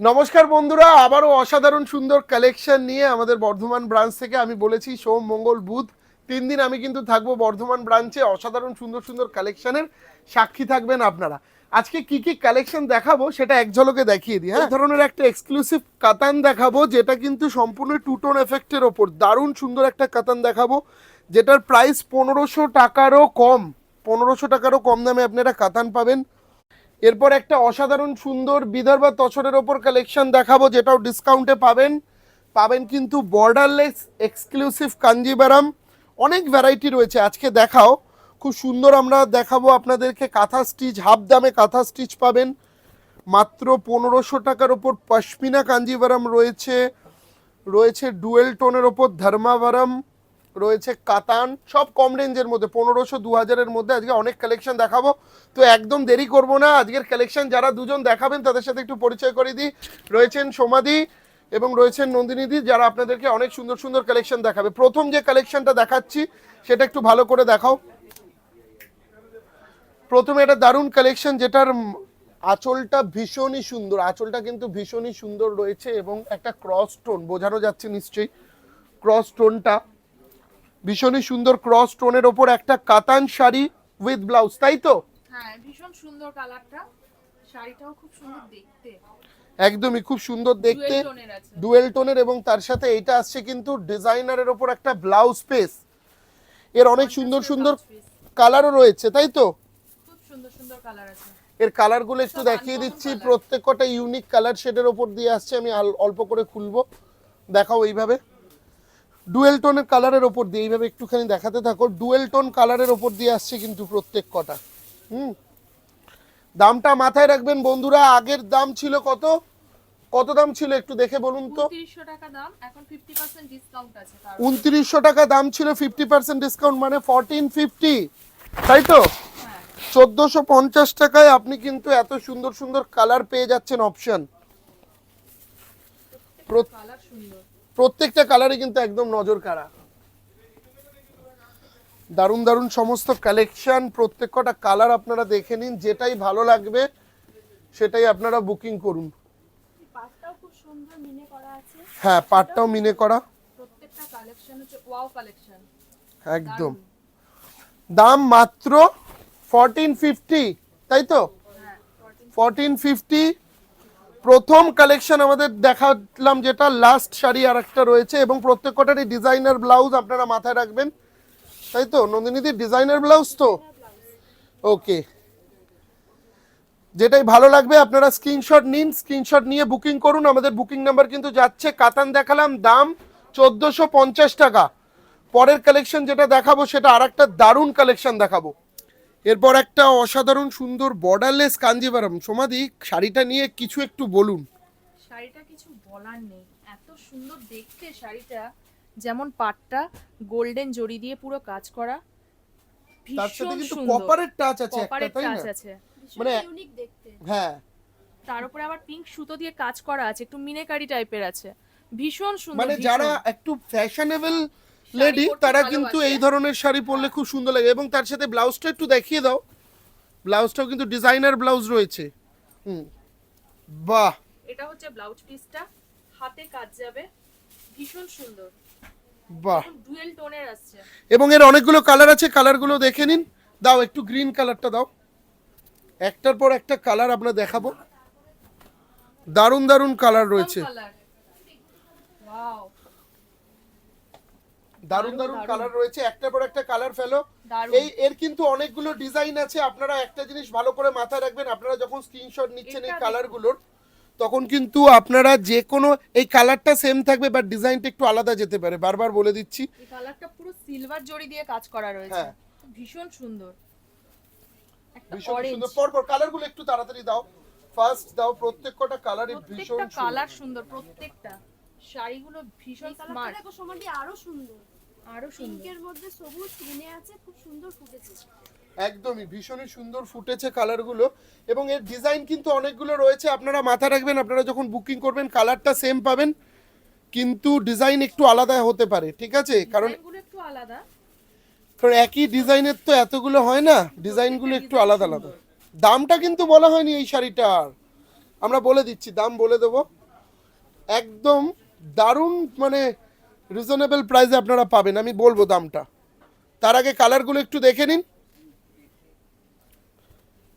নমস্কার বন্ধুরা, আবারও অসাধারণ সুন্দর কালেকশন নিয়ে আমাদের বর্ধমান ব্রাঞ্চ থেকে আমি বলেছি, সোম, মঙ্গল, বুধ, তিন দিন আমি কিন্তু থাকব বর্ধমান ব্রাঞ্চে অসাধারণ সুন্দর সুন্দর কালেকশনের সাক্ষী থাকবেন আপনারা। আজকে কি কি কালেকশন দেখাবো সেটা এক ঝলকে দেখিয়ে দিই হ্যাঁ? ধরনের একটা এক্সক্লুসিভ কাতান দেখাবো, যেটা কিন্তু সম্পূর্ণ টুটোন এফেক্টের ওপর। দারুণ সুন্দর একটা কাতান দেখাবো, যেটার প্রাইস পনেরোশো টাকারও কম, পনেরোশো টাকারও কম দামে আপনারা কাতান পাবেন। এরপর একটা অসাধারণ সুন্দর বিদর্ভ তসরের ওপর কালেকশন দেখাবো, যেটাও ডিসকাউন্টে পাবেন। পাবেন কিন্তু বর্ডারলেস এক্সক্লুসিভ কাঞ্জিবারাম। অনেক ভ্যারাইটি রয়েছে, আজকে দেখাও। খুব সুন্দর আমরা দেখাবো আপনাদেরকে, কাঁথা স্টিচ হাফ দামে কাঁথা স্টিচ পাবেন। মাত্র পনেরোশো টাকার ওপর পশমিনা কাঞ্জিভারাম রয়েছে। রয়েছে ডুয়েল টোনের ওপর ধর্মাভারাম রয়েছে কাতান, সব কম রেঞ্জের মধ্যে, পনেরোশো দু হাজারের মধ্যে আজকে অনেক কালেকশন দেখাবো। তো একদম দেরি করব না, আজকের কালেকশন যারা দুজন দেখাবেন তাদের সাথে একটু পরিচয় করে দিই। রয়েছেন সোমাদি এবং রয়েছেন নন্দিনীদি, যারা আপনাদেরকে অনেক সুন্দর সুন্দর কালেকশন দেখাবে। প্রথম যে কালেকশনটা দেখাচ্ছি, সেটা একটু ভালো করে দেখাও। প্রথমে একটা দারুণ কালেকশন যেটার আঁচলটা ভীষণই সুন্দর। আঁচলটা কিন্তু ভীষণই সুন্দর রয়েছে এবং একটা ক্রস টোন বোঝানো যাচ্ছে নিশ্চয়ই। ক্রস টোনটা ভীষণই সুন্দর ক্রস টোনের ওপর একটা কাতান শাড়ি উইথ ব্লাউজ তাই তো? হ্যাঁ ভীষণ সুন্দর কালারটা। শাড়িটাও খুব সুন্দর দেখতে। একদমই খুব সুন্দর দেখতে। ডুয়েল টোনের এবং তার সাথে এটা আসছে কিন্তু ডিজাইনারের ওপর একটা ব্লাউজ পিস এর অনেক সুন্দর সুন্দর কালারও রয়েছে তাই তো? খুব সুন্দর সুন্দর কালার আছে। এর কালারগুলো একটু দেখিয়ে দিচ্ছি। প্রত্যেক কটা ইউনিক কালার শেডের ওপর দিয়ে আসছে আমি অল্প করে খুলবো। দেখাও এইভাবে। ডুয়েল টোনের কালারের ওপর দিয়ে এইভাবে একটুখানি দেখাতে থাকো। ডুয়েল টোন কালারের ওপর দিয়ে আসছে কিন্তু প্রত্যেক কটা। হুম? দামটা মাথায় রাখবেন বন্ধুরা আগের দাম ছিল কত? কত দাম ছিল একটু দেখে বলুন তো? উনত্রিশশো টাকা দাম ছিল ফিফটি পার্সেন্ট ডিসকাউন্ট মানে ফোরটিন ফিফটি তাই তো? হ্যাঁ। চোদ্দোশো পঞ্চাশ টাকায় আপনি কিন্তু এত সুন্দর সুন্দর কালার পেয়ে যাচ্ছেন অপশন। প্রত্যেকটা কালারই কিন্তু একদম নজর কাড়া দারুণ দারুণ সমস্ত কালেকশন প্রত্যেক কটা কালার আপনারা দেখে নিন যেটাই ভালো লাগবে সেটাই আপনারা বুকিং করুন। হ্যাঁ পাটটাও মিনে করা। একদম। দাম মাত্র ফোরটিন ফিফটি তাই তো? হ্যাঁ ফোরটিন ফিফটি প্রথম কালেকশন আমাদের দেখালাম যেটা লাস্ট শাড়ি আর একটা রয়েছে এবং প্রত্যেক কটারই ডিজাইনার ব্লাউজ আপনারা মাথায় রাখবেন। তাই তো? নন্দিনীদির ডিজাইনার ব্লাউজ তো? ওকে যেটাই ভালো লাগবে, আপনারা স্ক্রিনশট নিন স্ক্রিনশট নিয়ে বুকিং করুন। আমাদের বুকিং নাম্বার কিন্তু যাচ্ছে, কাতান দেখালাম, দাম চোদ্দোশো টাকা। পরের কালেকশন যেটা দেখাবো, সেটা আর দারুণ কালেকশন দেখাবো। এরপর একটা অসাধারণ সুন্দর বর্ডারলেস কাঞ্জিভারম সমাধি শাড়িটা নিয়ে কিছু একটু বলুন। শাড়িটা কিছু বলার নেই। এত সুন্দর দেখতে শাড়িটা। যেমন পাটটা গোল্ডেন জড়ি দিয়ে পুরো কাজ করা। তার সাথে কিন্তু কপারের টাচ আছে একটা কপারের তাই টাচ না আছে। মানে ইউনিক দেখতে। হ্যাঁ। তার উপরে আবার পিঙ্ক সুতো দিয়ে কাজ করা আছে একটু মিনেকারি টাইপের আছে। ভীষণ সুন্দর মানে যারা একটু ফ্যাশনেবল লেডি তারা কিন্তু এই ধরনের শাড়ি পরলে খুব সুন্দর লাগে। এবং তার সাথে ব্লাউজটা একটু দেখিয়ে দাও। ব্লাউজটাও কিন্তু ডিজাইনার ব্লাউজ রয়েছে। হুম। বাহ! এটা হচ্ছে ব্লাউজ পিসটা। হাতে কাজ যাবে। ভীষণ সুন্দর। বাহ! ডুয়েল টোনের আসছে। এবং এর অনেকগুলো কালার আছে। কালারগুলো দেখে নিন। দাও একটু গ্রিন কালারটা দাও। একটার পর একটা কালার আমরা দেখাবো। দারুণ দারুণ কালার রয়েছে। কালার ওয়াও দারুণ দারুণ কালার রয়েছে একটার পর একটা কালার ফেলো। এই এর কিন্তু অনেকগুলো ডিজাইন আছে আপনারা একটা জিনিস ভালো করে মাথায় রাখবেন আপনারা যখন স্ক্রিনশট নিচ্ছেন এই কালারগুলোর তখন কিন্তু আপনারা যে কোনো এই কালারটা সেম থাকবে বাট ডিজাইনটা একটু আলাদা যেতে পারে। বারবার বলে দিচ্ছি। এই কালারটা পুরো সিলভার জড়ি দিয়ে কাজ করা রয়েছে। হ্যাঁ। ভীষণ সুন্দর। ভীষণ সুন্দর। পর পর কালারগুলো একটু তাড়াতাড়ি দাও। ফার্স্ট দাও প্রত্যেক কটা কালারই ভীষণ সুন্দর। কালার সুন্দর প্রত্যেকটা। শাড়িগুলো ভীষণ স্মার্ট দেখো সমাধি আরও সুন্দর। আরও সুন্দর। পিঙ্কের মধ্যে সবুজ গ্রিনে আছে খুব সুন্দর ফুটেছে। একদমই ভীষণই সুন্দর ফুটেছে কালারগুলো। এবং এর ডিজাইন কিন্তু অনেকগুলো রয়েছে আপনারা মাথা রাখবেন আপনারা যখন বুকিং করবেন কালারটা সেম পাবেন। কিন্তু ডিজাইন একটু আলাদা হতে পারে ঠিক আছে? কারণ একটু আলাদা। কারণ একই ডিজাইনের তো এতগুলো হয় না ডিজাইনগুলো একটু আলাদা আলাদা। দামটা কিন্তু বলা হয়নি এই শাড়িটার। আমরা বলে দিচ্ছি দাম বলে দেবো। একদম দারুণ মানে রিজনেবল প্রাইসে আপনারা পাবেন, আমি বলব দামটা। তার আগে কালারগুলো একটু দেখে নিন।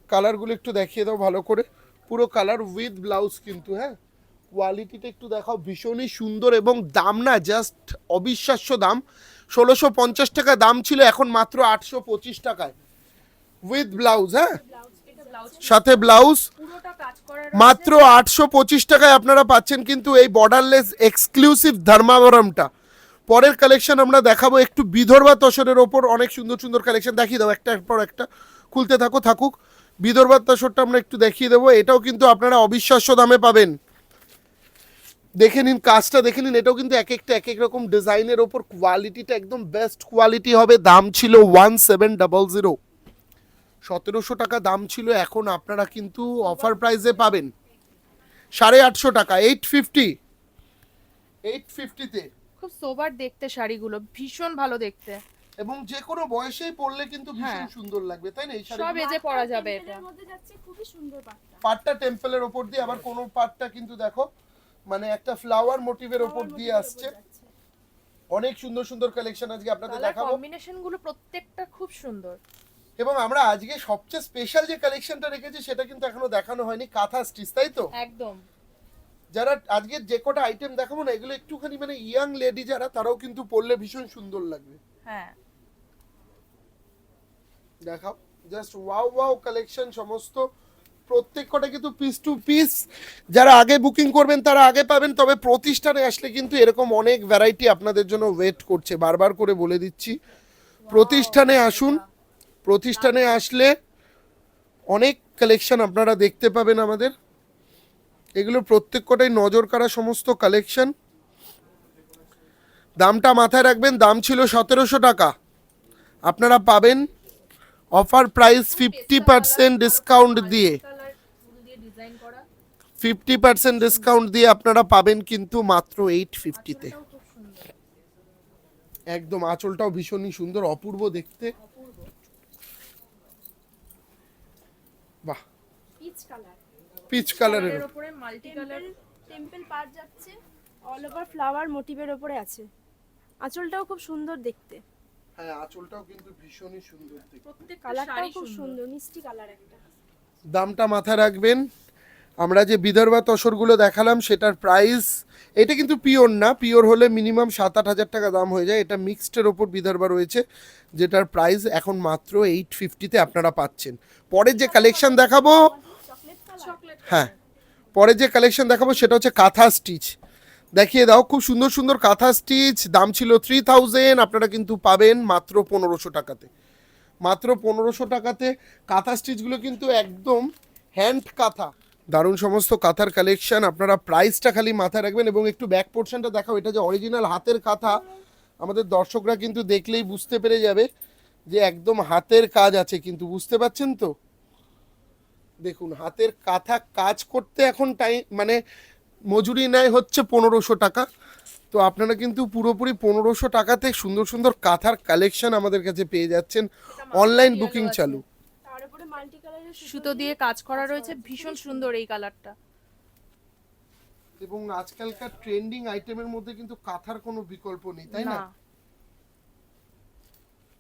কালারগুলো একটু দেখিয়ে দাও ভালো করে। পুরো কালার উইথ ব্লাউজ কিন্তু হ্যাঁ? কোয়ালিটিটা একটু দেখাও, ভীষণই সুন্দর এবং দাম না, জাস্ট অবিশ্বাস্য দাম। ষোলোশো পঞ্চাশ টাকা দাম ছিল, এখন মাত্র আটশো পঁচিশ টাকায়। উইথ ব্লাউজ হ্যাঁ? সাথে ব্লাউজ। মাত্র আটশো পঁচিশ টাকায় আপনারা পাচ্ছেন কিন্তু এই বর্ডারলেস এক্সক্লুসিভ ধর্মাবরমটা। পরের কালেকশন আমরা দেখাবো একটু বিদর্ভা তসরের ওপর। অনেক সুন্দর সুন্দর কালেকশন দেখিয়ে দাও একটা পর একটা। খুলতে থাকো থাকুক। বিদর্ভা তসরটা আমরা একটু দেখিয়ে দেবো। এটাও কিন্তু আপনারা অবিশ্বাস্য দামে পাবেন। দেখে নিন কাজটা দেখে নিন। এটাও কিন্তু এক একটা এক এক রকম ডিজাইনের ওপর। কোয়ালিটিটা একদম বেস্ট কোয়ালিটি হবে। দাম ছিল ওয়ান সেভেন ডাবল জিরো সতেরোশো টাকা দাম ছিল এখন আপনারা কিন্তু অফার প্রাইসে পাবেন। সাড়ে আটশো টাকা এইট ফিফটি এইট ফিফটিতে খুব সোবার দেখতে শাড়িগুলো ভীষণ ভালো দেখতে। এবং যে কোনো বয়সেই পরলে কিন্তু ভীষণ হ্যাঁ। সুন্দর লাগবে তাই না? এই সব এজে পরা যাবে এটা। মধ্যে যাচ্ছে খুবই সুন্দর পাটটা। পাটটা টেম্পলের ওপর দিয়ে আবার কোনো পাটটা কিন্তু দেখো মানে একটা ফ্লাওয়ার মোটিভের ওপর দিয়ে আসছে। অনেক সুন্দর সুন্দর কালেকশন আজকে আপনাদের দেখাবো। কম্বিনেশনগুলো প্রত্যেকটা খুব সুন্দর। এবং আমরা আজকে সবচেয়ে স্পেশাল যে কালেকশনটা রেখেছি সেটা কিন্তু এখনও দেখানো হয়নি কাঁথা স্টিচ তাই তো? একদম। যারা আজকে যে কটা আইটেম দেখাবো না এগুলো একটুখানি মানে ইয়াং লেডি যারা তারাও কিন্তু পরলে ভীষণ সুন্দর লাগবে। হ্যাঁ। দেখাও। জাস্ট ওয়াও ওয়াও কালেকশন সমস্ত। প্রত্যেক কটা কিন্তু পিস টু পিস যারা আগে বুকিং করবেন তারা আগে পাবেন। তবে প্রতিষ্ঠানে আসলে কিন্তু এরকম অনেক ভ্যারাইটি আপনাদের জন্য ওয়েট করছে। বারবার করে বলে দিচ্ছি। প্রতিষ্ঠানে আসুন। প্রতিষ্ঠানে আসলে অনেক কালেকশন আপনারা দেখতে পাবেন আমাদের। এগুলো প্রত্যেক কটাই নজর কাড়া সমস্ত কালেকশন দামটা মাথায় রাখবেন, দাম ছিল সতেরোশো টাকা। আপনারা পাবেন offer price fifty percent discount দিয়ে। ফিফটি পার্সেন্ট ডিসকাউন্ট দিয়ে আপনারা পাবেন কিন্তু মাত্র এইট ফিফটিতে একদম আঁচলটাও ভীষণই সুন্দর, অপূর্ব দেখতে। বাহ। পিচ কালার পিচ কালারের উপরে মাল্টি কালার টেম্পল পার যাচ্ছে। অল ওভার ফ্লাওয়ার মোটিভের ওপরে আছে। আঁচলটাও খুব সুন্দর দেখতে। হ্যাঁ আঁচলটাও কিন্তু ভীষণই সুন্দর দেখতে। প্রত্যেক কালারটাও খুব সুন্দর। সুন্দর মিষ্টি কালার একটা। দামটা মাথায় রাখবেন। আমরা যে বিদর্ভা তসরগুলো দেখালাম, সেটার প্রাইস এটা কিন্তু পিওর না। পিওর হলে মিনিমাম সাত আট হাজার টাকা দাম হয়ে যায়। এটা মিক্সডের ওপর বিদর্ভা রয়েছে, যেটার প্রাইস এখন মাত্র এইট ফিফটিতে আপনারা পাচ্ছেন। পরে যে কালেকশন দেখাবো হ্যাঁ পরে যে কালেকশন দেখাবো, সেটা হচ্ছে কাঁথা স্টিচ দেখিয়ে দাও, খুব সুন্দর সুন্দর কাঁথা স্টিচ দাম ছিল থ্রি থাউজেন্ড আপনারা কিন্তু পাবেন মাত্র পনেরোশো টাকাতে। মাত্র পনেরোশো টাকাতে কাঁথা স্টিচগুলো কিন্তু একদম হ্যান্ড কাঁথা। দারুণ সমস্ত কাঁথার কালেকশন আপনারা প্রাইসটা খালি মাথায় রাখবেন এবং একটু ব্যাক পোর্শনটা দেখাও। এটা যে অরিজিনাল হাতের কাঁথা আমাদের দর্শকরা কিন্তু দেখলেই বুঝতে পেরে যাবে যে একদম হাতের কাজ আছে কিন্তু বুঝতে পারছেন তো? দেখুন হাতের কাঁথা কাজ করতে এখন টাইম মানে মজুরি নেয় হচ্ছে পনেরোশো টাকা। তো আপনারা কিন্তু পুরোপুরি পনেরোশো টাকাতে সুন্দর সুন্দর কাঁথার কালেকশন আমাদের কাছে পেয়ে যাচ্ছেন। অনলাইন বুকিং চালু। মাল্টি কালারের সুতো দিয়ে কাজ করা রয়েছে। ভীষণ সুন্দর। এই কালারটা। এবং আজকালকার ট্রেন্ডিং আইটেমের মধ্যে কিন্তু কাঁথার কোনো বিকল্প নেই তাই না?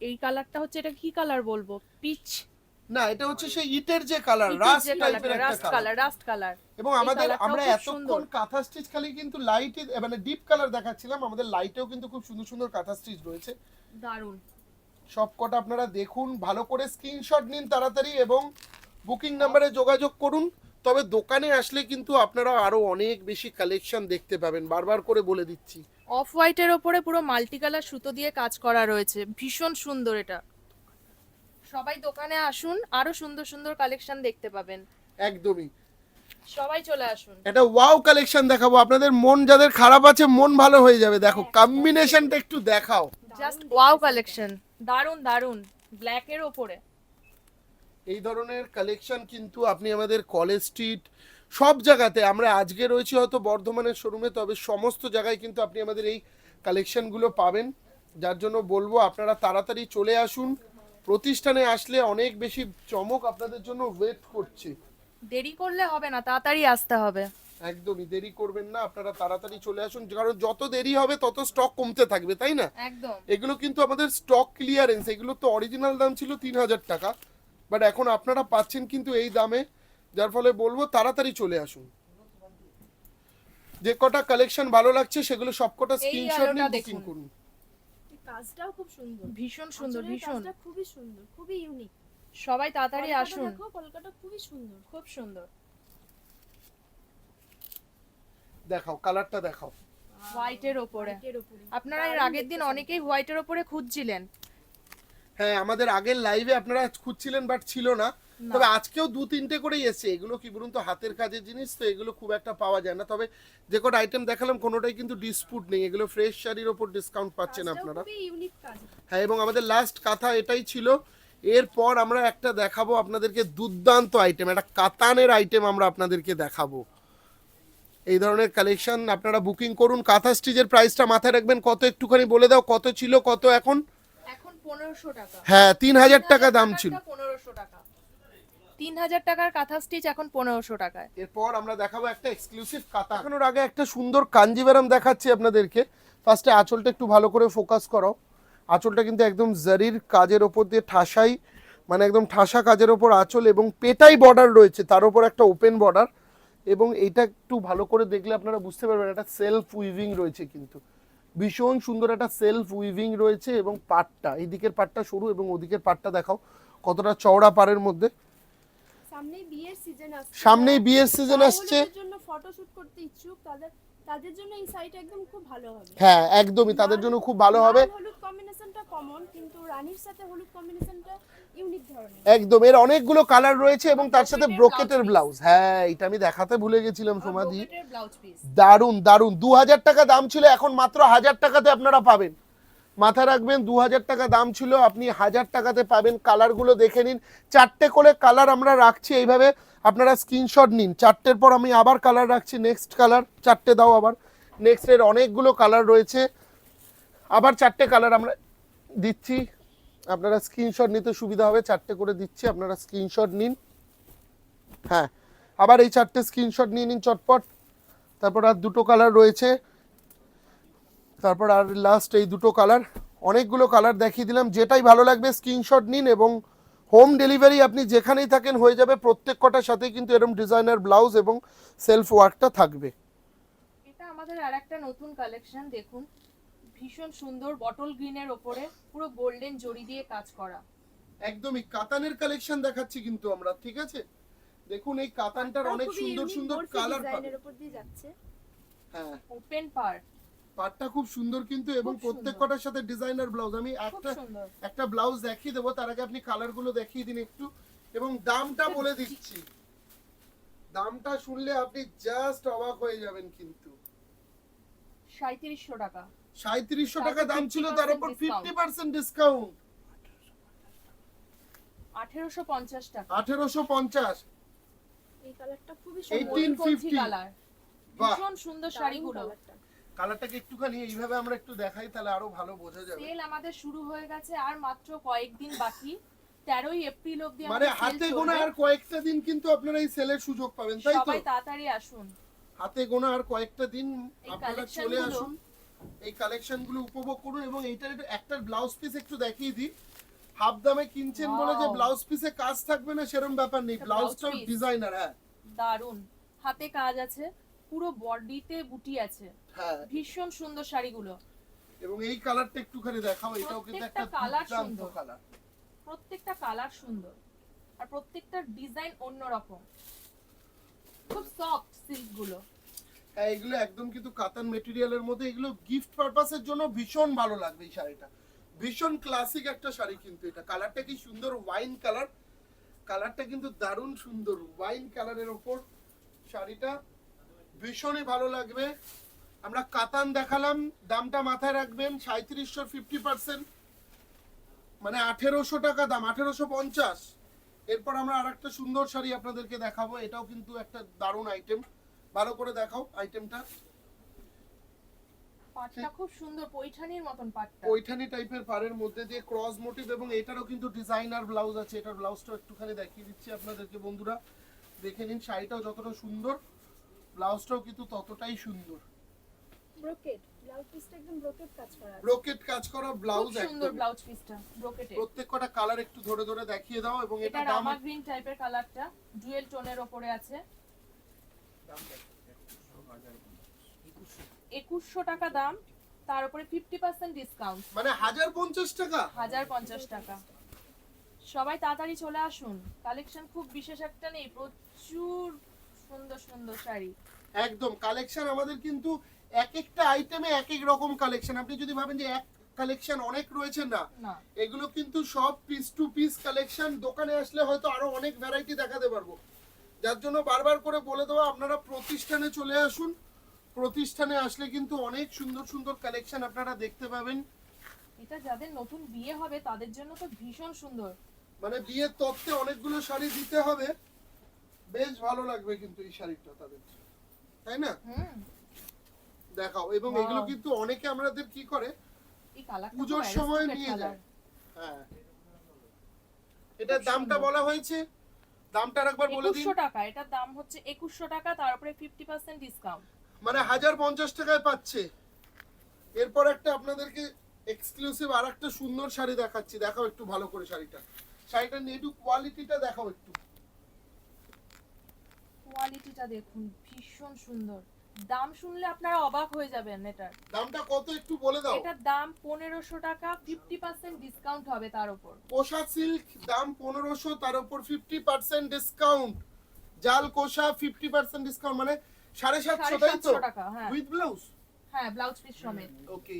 এই কালারটা হচ্ছে এটা কি কালার বলব? পিচ? না এটা হচ্ছে সেই ইটের যে কালার রাস্ট টাইপের একটা কালার। Rushed colour. এবং আমাদের আমরা এতক্ষণ সুন্দর। কাঁথা স্টিচ খালি কিন্তু লাইট মানে ডিপ কালার দেখাচ্ছিলাম আমাদের লাইটেও কিন্তু খুব সুন্দর সুন্দর কাঁথা স্টিচ রয়েছে। দারুণ সব কটা আপনারা দেখুন ভালো করে স্ক্রিনশট নিন তাড়াতাড়ি এবং বুকিং নাম্বারে যোগাযোগ করুন। তবে দোকানে আসলে কিন্তু আপনারা আরও অনেক বেশি কালেকশন দেখতে পাবেন। বারবার করে বলে দিচ্ছি। অফ হোয়াইটের ওপরে পুরো মাল্টি কালার সুতো দিয়ে কাজ করা রয়েছে। ভীষণ সুন্দর এটা। সবাই দোকানে আসুন আরও সুন্দর সুন্দর কালেকশন দেখতে পাবেন। একদমই। সবাই চলে আসুন। এটা ওয়াও কালেকশন দেখাবো। আপনাদের মন যাদের খারাপ আছে মন ভালো হয়ে যাবে। দেখো কম্বিনেশনটা একটু দেখাও। জাস্ট ওয়াও কালেকশন দারুণ দারুণ ব্ল্যাক এর ওপরে। এই ধরনের কালেকশন কিন্তু আপনি আমাদের কলেজ স্ট্রিট সব জায়গাতে আমরা আজকে রয়েছি হয়তো বর্ধমানের শোরুমে তবে সমস্ত জায়গায় কিন্তু আপনি আমাদের এই কালেকশনগুলো পাবেন। যার জন্য বলব আপনারা তাড়াতাড়ি চলে আসুন। প্রতিষ্ঠানে আসলে অনেক বেশি চমক আপনাদের জন্য ওয়েট করছে। দেরি করলে হবে না তাড়াতাড়ি আসতে হবে। একদমই দেরি করবেন না আপনারা তাড়াতাড়ি চলে আসুন। কারণ যত দেরি হবে তত স্টক কমতে থাকবে তাই না? একদম। এগুলো কিন্তু আমাদের স্টক ক্লিয়ারেন্স এগুলো তো অরিজিনাল দাম ছিল তিন হাজার টাকা। বাট এখন আপনারা পাচ্ছেন কিন্তু এই দামে যার ফলে বলব তাড়াতাড়ি চলে আসুন। যে কটা কালেকশন ভালো লাগছে সেগুলো সবকটা স্ক্রিনশট নিয়ে বুকিং করুন। কাজটাও খুব সুন্দর। ভীষণ সুন্দর ভীষণ। খুবই সুন্দর খুবই ইউনিক সবাই তাড়াতাড়ি আসুন। দেখো কলকাতা খুবই সুন্দর। খুব সুন্দর। দেখাও কালারটা দেখাও। হোয়াইটের ওপরে। উপরে আপনারা এর আগের দিন অনেকেই হোয়াইটের ওপরে খুঁজছিলেন। হ্যাঁ আমাদের আগের লাইভে আপনারা খুঁজছিলেন বাট ছিল না। তবে আজকেও দু তিনটে করেই এসছে। এগুলো কি বলুন তো হাতের কাজের জিনিস তো এগুলো খুব একটা পাওয়া যায় না। তবে যে কটা আইটেম দেখালাম কোনোটাই কিন্তু ডিসপুট নেই। এগুলো ফ্রেশ শাড়ির ওপর ডিসকাউন্ট পাচ্ছেন আপনারা। খুবই ইউনিক কাজ। হ্যাঁ এবং আমাদের লাস্ট কথা এটাই ছিল। এরপর আমরা একটা দেখাবো আপনাদেরকে দুর্দান্ত আইটেম একটা কাতানের আইটেম আমরা আপনাদেরকে দেখাবো। এই ধরনের কালেকশন আপনারা বুকিং করুন। কাঁথা স্টিচের প্রাইসটা মাথায় রাখবেন। কত একটুখানি বলে দাও কত ছিল কত এখন? এখন পনেরোশো টাকা। হ্যাঁ তিন হাজার টাকা দাম ছিল। তিন হাজার টাকার কাঁথা স্টিচ এখন পনেরোশো টাকায়। এরপর আমরা দেখাবো একটা এক্সক্লুসিভ কাতা দেখানোর আগে একটা সুন্দর কাঞ্জিভারাম দেখাচ্ছি আপনাদেরকে। ফার্স্টে আঁচলটা একটু ভালো করে ফোকাস করো। আঁচলটা কিন্তু একদম জারির কাজের ওপর দিয়ে ঠাসাই মানে একদম ঠাসা কাজের ওপর আঁচল এবং পেটাই বর্ডার রয়েছে। তার উপর একটা ওপেন বর্ডার এবং এটা একটু ভালো করে দেখলে আপনারা বুঝতে পারবেন একটা সেলফ উইভিং রয়েছে কিন্তু। ভীষণ সুন্দর একটা সেলফ উইভিং রয়েছে এবং পাটটা এই দিকের পাটটা সরু এবং ওদিকের পাটটা দেখাও কতটা চওড়া পাড়ের মধ্যে। সামনেই বিয়ের সিজন আসছে। সামনেই বিয়ের সিজন আসছে। ফটোশুট করতে ইচ্ছুক তাদের তাদের জন্য এই সাইট একদম খুব ভালো হবে। হ্যাঁ একদমই তাদের জন্য খুব ভালো হবে। হলুদ কম্বিনেশনটা কমন কিন্তু রানীর সাথে হলুদ কম্বিনেশনটা একদম এর অনেকগুলো কালার রয়েছে এবং তার সাথে ব্রোকেটের ব্লাউজ হ্যাঁ এটা আমি দেখাতে ভুলে গেছিলাম সমাধি ব্লাউজ পিস দারুণ দারুণ দু হাজার টাকা দাম ছিল এখন মাত্র হাজার টাকাতে আপনারা পাবেন। মাথায় রাখবেন দু হাজার টাকা দাম ছিল আপনি হাজার টাকাতে পাবেন। কালারগুলো দেখে নিন। চারটে করে কালার আমরা রাখছি এইভাবে। আপনারা স্ক্রিনশট নিন। চারটের পর আমি আবার কালার রাখছি। নেক্সট কালার চারটে দাও আবার। নেক্সট এর অনেকগুলো কালার রয়েছে। আবার চারটে কালার আমরা দিচ্ছি। আপনারা স্ক্রিনশট নিতে সুবিধা হবে, চারটে করে দিচ্ছি, আপনারা স্ক্রিনশট নিন। হ্যাঁ আবার এই চারটে স্ক্রিনশট নিয়ে নিন চটপট। তারপর আর দুটো কালার রয়েছে। তারপর আর লাস্ট এই দুটো কালার অনেকগুলো কালার দেখিয়ে দিলাম। যেটাই ভালো লাগবে স্ক্রিনশট নিন এবং হোম ডেলিভারি আপনি যেখানেই থাকেন হয়ে যাবে। প্রত্যেক কটার সাথেই কিন্তু এরকম ডিজাইনার ব্লাউজ এবং সেলফ ওয়ার্কটা থাকবে। এটা আমাদের আর একটা নতুন কালেকশন দেখুন। ভীষণ সুন্দর বটল গ্রিনের ওপরে পুরো গোল্ডেন জড়ি দিয়ে কাজ করা। একদমই কাতানের কালেকশন দেখাচ্ছি কিন্তু আমরা ঠিক আছে? দেখুন এই কাতানটার অনেক সুন্দর সুন্দর কালার পাবেন উপর দিয়ে যাচ্ছে। হ্যাঁ। ওপেন পার পাটটা খুব সুন্দর কিন্তু এবং প্রত্যেক কটার সাথে ডিজাইনার ব্লাউজ আমি একটা একটা ব্লাউজ দেখিয়ে দেবো তার আগে আপনি কালারগুলো দেখিয়ে দিন একটু। এবং দামটা বলে দিচ্ছি। দামটা শুনলে আপনি জাস্ট অবাক হয়ে যাবেন কিন্তু। সাঁত্রিশশো টাকা। সাঁত্রিশশো টাকা দাম ছিল তার উপর ফিফটি পার্সেন্ট ডিসকাউন্ট আঠেরোশো পঞ্চাশ টাকা। আঠেরোশো পঞ্চাশ। এই কালারটা খুবই সুন্দর। তিন- ময়ূরপঙ্খী 1850 কালার? ভীষণ সুন্দর শাড়িগুলো। কালারটাকে একটুখানি এইভাবে আমরা একটু দেখাই তাহলে আরও ভালো বোঝা যাবে। সেল আমাদের শুরু হয়ে গেছে আর মাত্র কয়েকদিন বাকি। তেরোই এপ্রিল অব্দি মানে হাতে গোনা আর কয়েকটা দিন কিন্তু আপনারা এই সেলের সুযোগ পাবেন তাই তো? সবাই তাড়াতাড়ি আসুন। হাতে গোনা আর কয়েকটা দিন আপনারা চলে আসুন। এই কালেকশনগুলো উপভোগ করুন এবং এইটার একটু- একটা ব্লাউজ পিস একটু দেখিয়ে দিই। হাফ দামে কিনছেন বলে যে ব্লাউজ পিসে কাজ থাকবে না সেরকম ব্যাপার নেই। ব্লাউজটাও ডিজাইনার হ্যাঁ। দারুণ হাতে কাজ আছে পুরো বডিতে বুটি আছে। হ্যাঁ। ভীষণ সুন্দর শাড়িগুলো। এবং এই কালারটা একটুখানি দেখাও এটাও কিন্তু একটা কালার সুন্দর। কালার প্রত্যেকটা কালার সুন্দর। আর প্রত্যেকটা ডিজাইন অন্যরকম। খুব সফট সিল্কগুলো। এগুলো একদম কিন্তু কাতান মেটেরিয়ালের মধ্যে, এগুলো গিফট পারপাসের জন্য ভীষণ ভালো লাগবে এই শাড়িটা। ভীষণ ক্লাসিক একটা শাড়ি কিন্তু এটা। কালারটা কি সুন্দর ওয়াইন কালার কালারটা কিন্তু দারুণ সুন্দর ওয়াইন কালারের ওপর শাড়িটা ভীষণই ভালো লাগবে। আমরা কাতান দেখালাম, দামটা মাথায় রাখবেন সাঁত্রিশশো ফিফটি পার্সেন্ট মানে আঠেরোশো টাকা দাম, আঠেরোশো পঞ্চাশ। এরপর আমরা আর একটা সুন্দর শাড়ি আপনাদেরকে দেখাবো, এটাও কিন্তু একটা দারুণ আইটেম ভালো করে দেখাও আইটেমটা পাটটা খুব সুন্দর পৈঠানির মতন পাটটা। পৈঠানি টাইপের পাড়ের মধ্যে দিয়ে ক্রস মোটিভ এবং এটারও কিন্তু ডিজাইনার ব্লাউজ আছে। এটার ব্লাউজটা একটুখানি দেখিয়ে দিচ্ছি আপনাদেরকে বন্ধুরা। দেখে নিন শাড়িটাও যতটা সুন্দর ব্লাউজটাও কিন্তু ততটাই সুন্দর। ব্রোকেট ব্লাউজ পিসটা একদম ব্রোকেট কাজ করা ব্রোকেট কাজ করা ব্লাউজ সুন্দর ব্লাউজ পিসটা ব্রোকেটে প্রত্যেক কটা কালার একটু ধরে ধরে দেখিয়ে দাও এবং এটা দাম রামা গ্রিন টাইপের কালারটা ডুয়েল টোনের ওপরে আছে। একুশশো টাকা দাম তার উপরে ফিফটি পার্সেন্ট ডিসকাউন্ট মানে হাজার পঞ্চাশ টাকা? হাজার পঞ্চাশ টাকা। সবাই তাড়াতাড়ি চলে আসুন। কালেকশন খুব বিশেষ একটা নেই প্রচুর সুন্দর সুন্দর শাড়ি। একদম কালেকশন আমাদের কিন্তু এক একটা আইটেমে এক এক রকম কালেকশন। আপনি যদি ভাবেন যে এক কালেকশন অনেক রয়েছে না না। এগুলো কিন্তু সব পিস টু পিস কালেকশন। দোকানে আসলে হয়তো আরও অনেক ভ্যারাইটি দেখাতে পারব। যার জন্য বারবার করে বলে দেবো আপনারা প্রতিষ্ঠানে চলে আসুন। প্রতিষ্ঠানে আসলে কিন্তু অনেক সুন্দর সুন্দর কালেকশন আপনারা দেখতে পাবেন। এটা যাদের নতুন বিয়ে হবে তাদের জন্য তো ভীষণ সুন্দর। মানে বিয়ের তত্ত্বে অনেকগুলো শাড়ি দিতে হবে। বেশ ভালো লাগবে কিন্তু এই শাড়িটা তাদের। তাই না? দেখাও। এবং এগুলো কিন্তু অনেকে আমাদের কি করে? পুজোর সময় নিয়ে যায়। হ্যাঁ। এটার দামটা বলা হয়েছে। দামটা একবার বলে দিন। টাকা এটার দাম হচ্ছে একুশশো টাকা তার উপরে ফিফটি পার্সেন্ট ডিসকাউন্ট মানে হাজার পঞ্চাশ টাকায় পাচ্ছে। এরপর একটা আপনাদেরকে এক্সক্লুসিভ আর একটা সুন্দর শাড়ি দেখাচ্ছি। দেখাও একটু ভালো করে শাড়িটা। শাড়িটার নিয়ে একটু কোয়ালিটিটা দেখাও একটু। কোয়ালিটিটা দেখুন ভীষণ সুন্দর। দাম শুনলে আপনারা অবাক হয়ে যাবেন এটার। দামটা কত একটু বলে দাও। এটার দাম পনেরোশো টাকা ফিফটি পার্সেন্ট ডিসকাউন্ট হবে তার উপর। কোষা সিল্ক দাম পনেরোশো তার উপর ফিফটি পার্সেন্ট ডিসকাউন্ট জাল কোষা ফিফটি পার্সেন্ট ডিসকাউন্ট মানে সাড়ে সাতশো তাই তো? হ্যাঁ। উইথ ব্লাউজ হ্যাঁ ব্লাউজ পিস সমেত। ওকে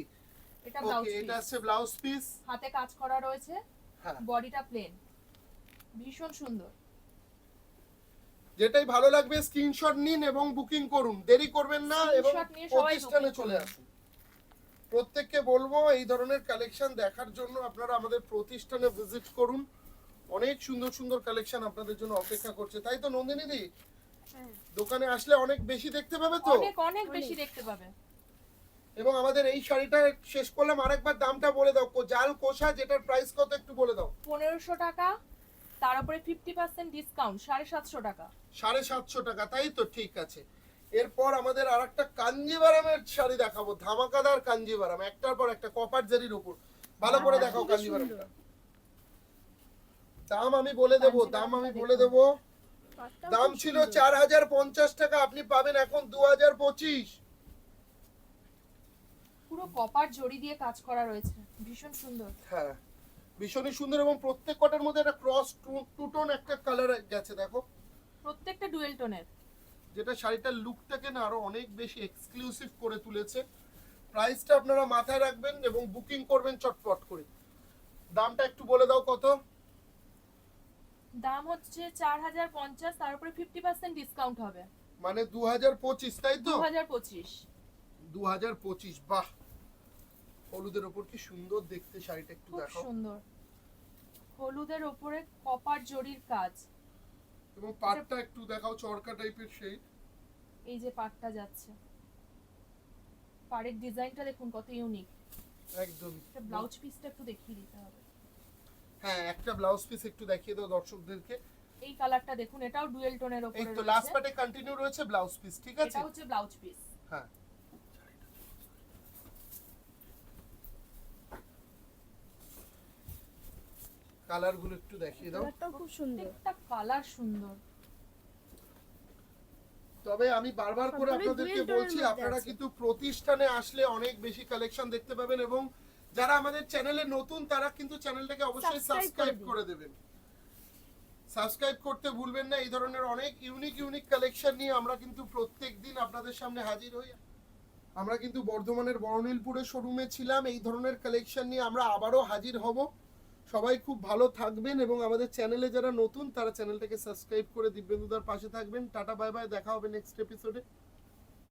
এটা ব্লাউজ এটা আছে ব্লাউজ পিস হাতে কাজ করা রয়েছে। হ্যাঁ। বডিটা প্লেন ভীষণ সুন্দর। যেটাই ভালো লাগবে স্ক্রিনশট নিন এবং বুকিং করুন। দেরি করবেন না এবং প্রতিষ্ঠানে চলে। আসুন। প্রত্যেককে বলব এই ধরনের কালেকশন দেখার জন্য আপনারা আমাদের প্রতিষ্ঠানে ভিজিট করুন। অনেক সুন্দর সুন্দর কালেকশন আপনাদের জন্য অপেক্ষা করছে। তাই তো নন্দিনী দি? হ্যাঁ দোকানে আসলে অনেক বেশি দেখতে পাবে তো? অনেক অনেক বেশি দেখতে পাবে। এবং আমাদের এই শাড়িটা শেষ করলাম। আরেকবার দামটা বলে দাও। কো- জাল কোষা যেটার প্রাইস কত একটু বলে দাও। পনেরোশো টাকা তার উপরে ফিফটি পার্সেন্ট ডিসকাউন্ট সাড়ে সাতশো টাকা। সাড়ে সাতশো টাকা তাই তো? ঠিক আছে। এরপর আমাদের আর একটা কাঞ্জিবারামের শাড়ি দেখাবো। ধামাকাদার কাঞ্জিবারাম একটার পর একটা কপার জারির উপর। ভালো করে দেখাও সুন্দর। দাম আমি বলে দেবো দাম আমি বলে দেবো। দাম ছিল চার হাজার পঞ্চাশ টাকা আপনি পাবেন এখন দু হাজার পঁচিশ। পুরো কপার জড়ি দিয়ে কাজ করা রয়েছে। ভীষণ সুন্দর। হ্যাঁ ভীষণই সুন্দর এবং প্রত্যেক কটার মধ্যে একটা ক্রস টু টুটোন একটা কালার গেছে দেখো। প্রত্যেকটা ডুয়েল টোনের যেটা শাড়িটার লুকটাকে না আরও অনেক বেশি এক্সক্লুসিভ করে তুলেছে। প্রাইসটা আপনারা মাথায় রাখবেন এবং বুকিং করবেন চটপট করে। দামটা একটু বলে দাও কত? দাম হচ্ছে চার হাজার পঞ্চাশ তার উপরে ফিফটি পার্সেন্ট ডিসকাউন্ট হবে। মানে দু হাজার পঁচিশ তাই দু তো? হাজার পঁচিশ। দু হাজার পঁচিশ বাহ! হলুদের ওপর কি সুন্দর দেখতে শাড়িটা একটু খুব দেখো সুন্দর। হলুদের ওপরে কপার জড়ির কাজ। এবং পাটটা একটু দেখাও চরকা টাইপের সেই এই যে পাটটা যাচ্ছে। পাড়ের ডিজাইনটা দেখুন কত ইউনিক একদমই এটা ব্লাউজ পিসটা একটু দেখিয়ে দিতে হবে। হ্যাঁ একটা ব্লাউজ পিস একটু দেখিয়ে দাও দর্শকদেরকে। এই কালারটা দেখুন এটাও ডুয়েল টোনের এই ওপরে তো লাস্ট পার্টে কন্টিনিউ রয়েছে ব্লাউজ পিস ঠিক আছে? এটা হচ্ছে ব্লাউজ পিস হ্যাঁ। কালারগুলো একটু দেখিয়ে দাও। কালারটাও খুব সুন্দর। একটা কালার সুন্দর। তবে আমি বারবার করে আপনাদেরকে বলছি আপনারা কিন্তু প্রতিষ্ঠানে আসলে অনেক বেশি কালেকশন দেখতে পাবেন এবং যারা আমাদের চ্যানেলে নতুন তারা কিন্তু চ্যানেলটাকে অবশ্যই সাবস্ক্রাইব করে দেবেন। সাবস্ক্রাইব করতে ভুলবেন না এই ধরনের অনেক ইউনিক ইউনিক কালেকশন নিয়ে আমরা কিন্তু প্রত্যেক দিন আপনাদের সামনে হাজির হই। আমরা কিন্তু বর্ধমানের বরনীলপুরে শোরুমে ছিলাম এই ধরনের কালেকশন নিয়ে আমরা আবারও হাজির হব। সবাই খুব ভালো থাকবেন এবং আমাদের চ্যানেলে যারা নতুন তারা চ্যানেলটাকে সাবস্ক্রাইব করে দিব্যেন্দুদার পাশে থাকবেন। টাটা বাই বাই দেখা হবে নেক্সট এপিসোডে